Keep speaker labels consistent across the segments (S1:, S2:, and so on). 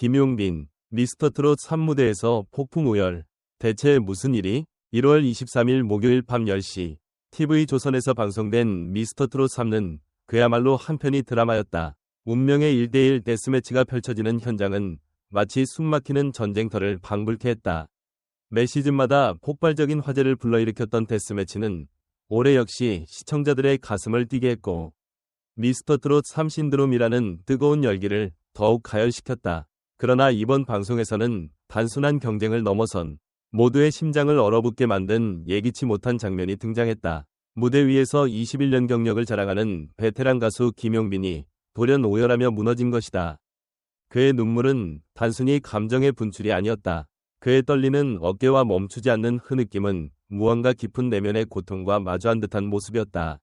S1: 김용빈, 미스터트롯 3무대에서 폭풍 우열. 대체 무슨 일이? 1월 23일 목요일 밤 10시 TV조선에서 방송된 미스터트롯 3는 그야말로 한편의 드라마였다. 운명의 1대1 데스매치가 펼쳐지는 현장은 마치 숨막히는 전쟁터를 방불케 했다. 매 시즌마다 폭발적인 화제를 불러일으켰던 데스매치는 올해 역시 시청자들의 가슴을 뛰게 했고 미스터트롯 3 신드롬이라는 뜨거운 열기를 더욱 가열시켰다. 그러나 이번 방송에서는 단순한 경쟁을 넘어선 모두의 심장을 얼어붙게 만든 예기치 못한 장면이 등장했다. 무대 위에서 21년 경력을 자랑하는 베테랑 가수 김용빈이 돌연 오열하며 무너진 것이다. 그의 눈물은 단순히 감정의 분출이 아니었다. 그의 떨리는 어깨와 멈추지 않는 흐느낌은 무언가 깊은 내면의 고통과 마주한 듯한 모습이었다.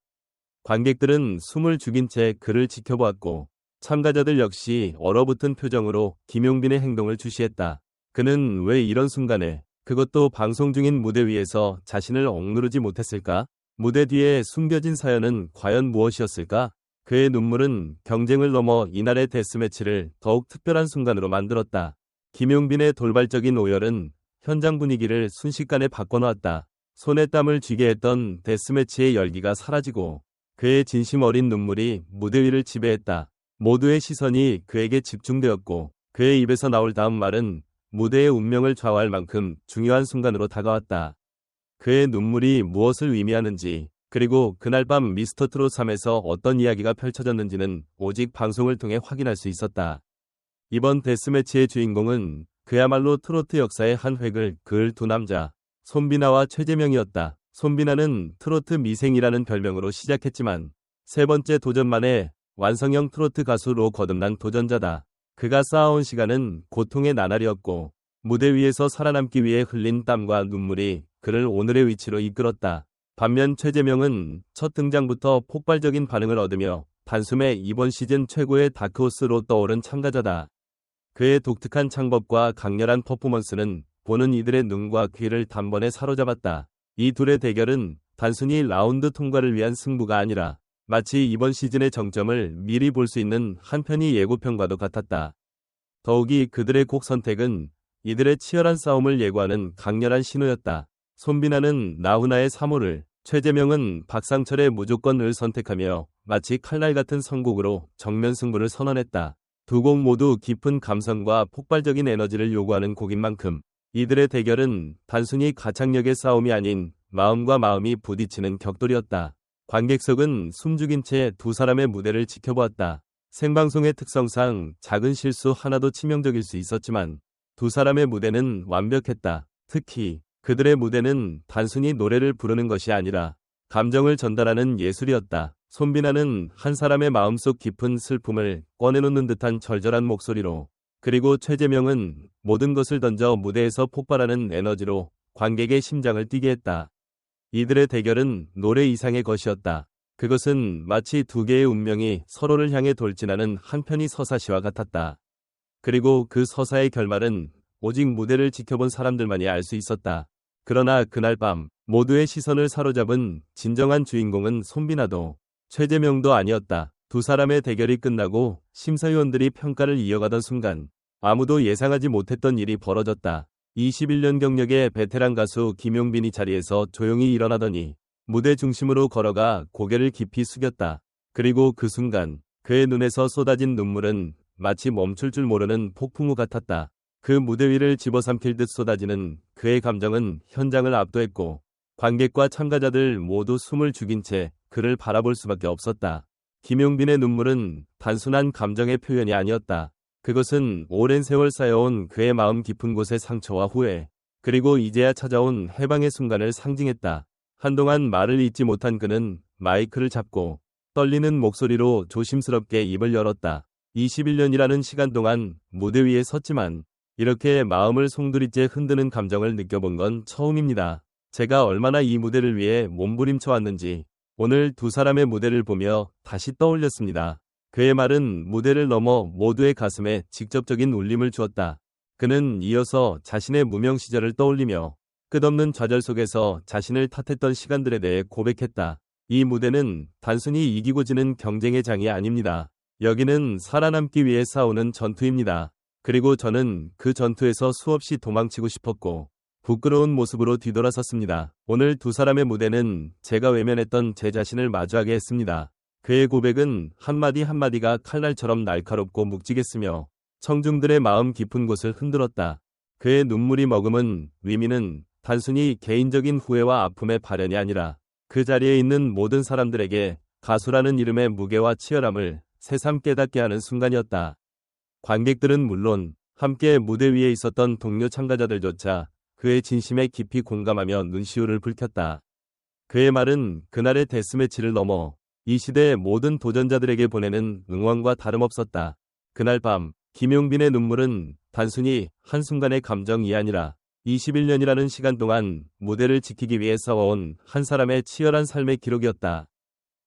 S1: 관객들은 숨을 죽인 채 그를 지켜보았고 참가자들 역시 얼어붙은 표정으로 김용빈의 행동을 주시했다. 그는 왜 이런 순간에 그것도 방송 중인 무대 위에서 자신을 억누르지 못했을까? 무대 뒤에 숨겨진 사연은 과연 무엇이었을까? 그의 눈물은 경쟁을 넘어 이날의 데스매치를 더욱 특별한 순간으로 만들었다. 김용빈의 돌발적인 오열은 현장 분위기를 순식간에 바꿔놓았다. 손에 땀을 쥐게 했던 데스매치의 열기가 사라지고 그의 진심 어린 눈물이 무대 위를 지배했다. 모두의 시선이 그에게 집중되었고 그의 입에서 나올 다음 말은 무대의 운명을 좌우할 만큼 중요한 순간으로 다가왔다. 그의 눈물이 무엇을 의미하는지 그리고 그날 밤 미스터 트롯 3에서 어떤 이야기가 펼쳐졌는지는 오직 방송을 통해 확인할 수 있었다. 이번 데스매치의 주인공은 그야말로 트로트 역사의 한 획을 그을 두 남자 손비나와 최재명이었다. 손비나는 트로트 미생이라는 별명으로 시작했지만 세 번째 도전 만에 완성형 트로트 가수로 거듭난 도전자다. 그가 쌓아온 시간은 고통의 나날이었고 무대 위에서 살아남기 위해 흘린 땀과 눈물이 그를 오늘의 위치로 이끌었다. 반면 최재명은 첫 등장부터 폭발적인 반응을 얻으며 단숨에 이번 시즌 최고의 다크호스로 떠오른 참가자다. 그의 독특한 창법과 강렬한 퍼포먼스는 보는 이들의 눈과 귀를 단번에 사로잡았다. 이 둘의 대결은 단순히 라운드 통과를 위한 승부가 아니라 마치 이번 시즌의 정점을 미리 볼 수 있는 한편의 예고편과도 같았다. 더욱이 그들의 곡 선택은 이들의 치열한 싸움을 예고하는 강렬한 신호였다. 손비나는 나훈아의 사물을, 최재명은 박상철의 무조건을 선택하며 마치 칼날 같은 선곡으로 정면 승부를 선언했다. 두 곡 모두 깊은 감성과 폭발적인 에너지를 요구하는 곡인 만큼 이들의 대결은 단순히 가창력의 싸움이 아닌 마음과 마음이 부딪히는 격돌이었다. 관객석은 숨죽인 채 두 사람의 무대를 지켜보았다. 생방송의 특성상 작은 실수 하나도 치명적일 수 있었지만 두 사람의 무대는 완벽했다. 특히 그들의 무대는 단순히 노래를 부르는 것이 아니라 감정을 전달하는 예술이었다. 손비나는 한 사람의 마음속 깊은 슬픔을 꺼내놓는 듯한 절절한 목소리로 그리고 최재명은 모든 것을 던져 무대에서 폭발하는 에너지로 관객의 심장을 뛰게 했다. 이들의 대결은 노래 이상의 것이었다. 그것은 마치 두 개의 운명이 서로를 향해 돌진하는 한편의 서사시와 같았다. 그리고 그 서사의 결말은 오직 무대를 지켜본 사람들만이 알 수 있었다. 그러나 그날 밤 모두의 시선을 사로잡은 진정한 주인공은 손비나도 최재명도 아니었다. 두 사람의 대결이 끝나고 심사위원들이 평가를 이어가던 순간 아무도 예상하지 못했던 일이 벌어졌다. 21년 경력의 베테랑 가수 김용빈이 자리에서 조용히 일어나더니 무대 중심으로 걸어가 고개를 깊이 숙였다. 그리고 그 순간 그의 눈에서 쏟아진 눈물은 마치 멈출 줄 모르는 폭풍우 같았다. 그 무대 위를 집어삼킬 듯 쏟아지는 그의 감정은 현장을 압도했고 관객과 참가자들 모두 숨을 죽인 채 그를 바라볼 수밖에 없었다. 김용빈의 눈물은 단순한 감정의 표현이 아니었다. 그것은 오랜 세월 쌓여온 그의 마음 깊은 곳의 상처와 후회, 그리고 이제야 찾아온 해방의 순간을 상징했다. 한동안 말을 잇지 못한 그는 마이크를 잡고 떨리는 목소리로 조심스럽게 입을 열었다. 21년이라는 시간 동안 무대 위에 섰지만 이렇게 마음을 송두리째 흔드는 감정을 느껴본 건 처음입니다. 제가 얼마나 이 무대를 위해 몸부림쳐 왔는지 오늘 두 사람의 무대를 보며 다시 떠올렸습니다. 그의 말은 무대를 넘어 모두의 가슴에 직접적인 울림을 주었다. 그는 이어서 자신의 무명 시절을 떠올리며 끝없는 좌절 속에서 자신을 탓했던 시간들에 대해 고백했다. 이 무대는 단순히 이기고 지는 경쟁의 장이 아닙니다. 여기는 살아남기 위해 싸우는 전투입니다. 그리고 저는 그 전투에서 수없이 도망치고 싶었고 부끄러운 모습으로 뒤돌아섰습니다. 오늘 두 사람의 무대는 제가 외면했던 제 자신을 마주하게 했습니다. 그의 고백은 한마디 한마디가 칼날처럼 날카롭고 묵직했으며 청중들의 마음 깊은 곳을 흔들었다. 그의 눈물이 머금은 의미는 단순히 개인적인 후회와 아픔의 발현이 아니라 그 자리에 있는 모든 사람들에게 가수라는 이름의 무게와 치열함을 새삼 깨닫게 하는 순간이었다. 관객들은 물론 함께 무대 위에 있었던 동료 참가자들조차 그의 진심에 깊이 공감하며 눈시울을 붉혔다. 그의 말은 그날의 데스매치를 넘어 이 시대의 모든 도전자들에게 보내는 응원과 다름없었다. 그날 밤 김용빈의 눈물은 단순히 한순간의 감정이 아니라 21년이라는 시간 동안 무대를 지키기 위해 싸워온 한 사람의 치열한 삶의 기록이었다.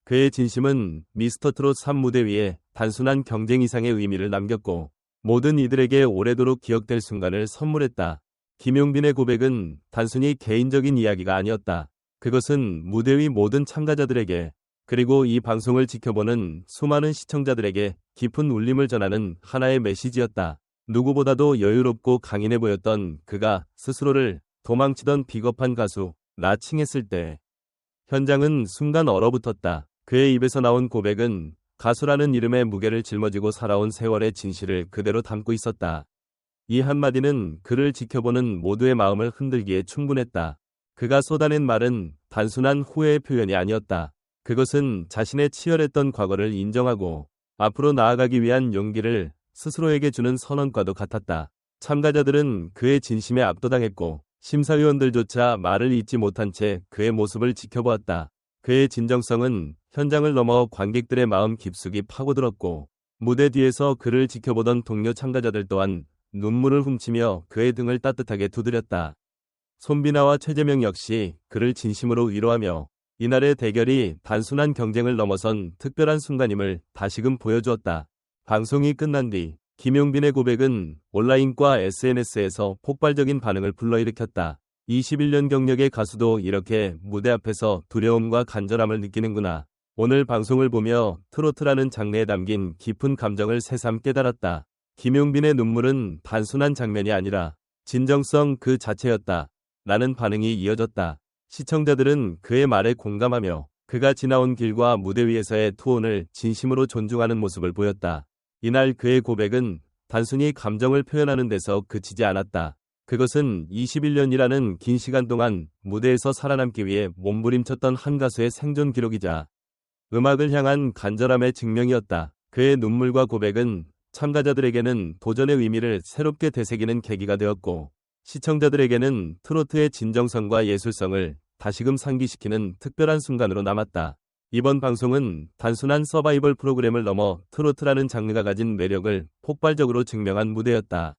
S1: 그의 진심은 미스터 트롯 3 무대 위에 단순한 경쟁 이상의 의미를 남겼고 모든 이들에게 오래도록 기억될 순간을 선물했다. 김용빈의 고백은 단순히 개인적인 이야기가 아니었다. 그것은 무대 위 모든 참가자들에게 그리고 이 방송을 지켜보는 수많은 시청자들에게 깊은 울림을 전하는 하나의 메시지였다. 누구보다도 여유롭고 강인해 보였던 그가 스스로를 도망치던 비겁한 가수 라칭했을 때 현장은 순간 얼어붙었다. 그의 입에서 나온 고백은 가수라는 이름의 무게를 짊어지고 살아온 세월의 진실을 그대로 담고 있었다. 이 한마디는 그를 지켜보는 모두의 마음을 흔들기에 충분했다. 그가 쏟아낸 말은 단순한 후회의 표현이 아니었다. 그것은 자신의 치열했던 과거를 인정하고 앞으로 나아가기 위한 용기를 스스로에게 주는 선언과도 같았다. 참가자들은 그의 진심에 압도당했고 심사위원들조차 말을 잇지 못한 채 그의 모습을 지켜보았다. 그의 진정성은 현장을 넘어 관객들의 마음 깊숙이 파고들었고 무대 뒤에서 그를 지켜보던 동료 참가자들 또한 눈물을 훔치며 그의 등을 따뜻하게 두드렸다. 손비나와 최재명 역시 그를 진심으로 위로하며 이날의 대결이 단순한 경쟁을 넘어선 특별한 순간임을 다시금 보여주었다. 방송이 끝난 뒤 김용빈의 고백은 온라인과 SNS에서 폭발적인 반응을 불러일으켰다. 21년 경력의 가수도 이렇게 무대 앞에서 두려움과 간절함을 느끼는구나. 오늘 방송을 보며 트로트라는 장르에 담긴 깊은 감정을 새삼 깨달았다. 김용빈의 눈물은 단순한 장면이 아니라 진정성 그 자체였다. 라는 반응이 이어졌다. 시청자들은 그의 말에 공감하며 그가 지나온 길과 무대 위에서의 투혼을 진심으로 존중하는 모습을 보였다. 이날 그의 고백은 단순히 감정을 표현하는 데서 그치지 않았다. 그것은 21년이라는 긴 시간 동안 무대에서 살아남기 위해 몸부림쳤던 한 가수의 생존 기록이자 음악을 향한 간절함의 증명이었다. 그의 눈물과 고백은 참가자들에게는 도전의 의미를 새롭게 되새기는 계기가 되었고 시청자들에게는 트로트의 진정성과 예술성을 다시금 상기시키는 특별한 순간으로 남았다. 이번 방송은 단순한 서바이벌 프로그램을 넘어 트로트라는 장르가 가진 매력을 폭발적으로 증명한 무대였다.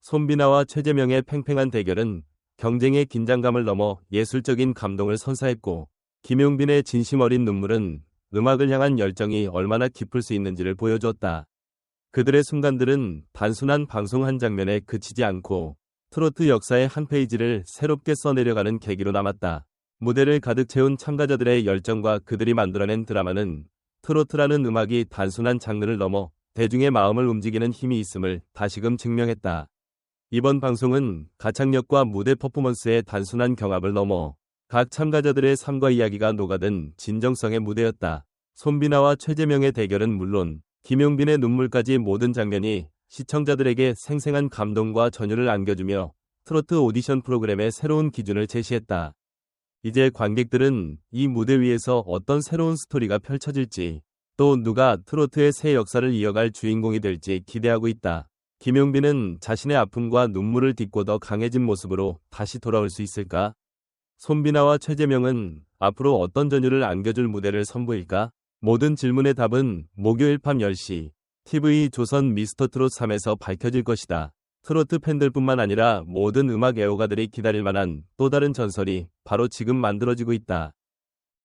S1: 손비나와 최재명의 팽팽한 대결은 경쟁의 긴장감을 넘어 예술적인 감동을 선사했고 김용빈의 진심 어린 눈물은 음악을 향한 열정이 얼마나 깊을 수 있는지를 보여주었다. 그들의 순간들은 단순한 방송 한 장면에 그치지 않고 트로트 역사의 한 페이지를 새롭게 써내려가는 계기로 남았다. 무대를 가득 채운 참가자들의 열정과 그들이 만들어낸 드라마는 트로트라는 음악이 단순한 장르를 넘어 대중의 마음을 움직이는 힘이 있음을 다시금 증명했다. 이번 방송은 가창력과 무대 퍼포먼스의 단순한 경합을 넘어 각 참가자들의 삶과 이야기가 녹아든 진정성의 무대였다. 손비나와 최재명의 대결은 물론 김용빈의 눈물까지 모든 장면이 시청자들에게 생생한 감동과 전율을 안겨주며 트로트 오디션 프로그램의 새로운 기준을 제시했다. 이제 관객들은 이 무대 위에서 어떤 새로운 스토리가 펼쳐질지 또 누가 트로트의 새 역사를 이어갈 주인공이 될지 기대하고 있다. 김용빈은 자신의 아픔과 눈물을 딛고 더 강해진 모습으로 다시 돌아올 수 있을까? 손비나와 최재명은 앞으로 어떤 전율을 안겨줄 무대를 선보일까? 모든 질문의 답은 목요일 밤 10시 TV 조선 미스터 트롯 3에서 밝혀질 것이다. 트로트 팬들뿐만 아니라 모든 음악 애호가들이 기다릴 만한 또 다른 전설이 바로 지금 만들어지고 있다.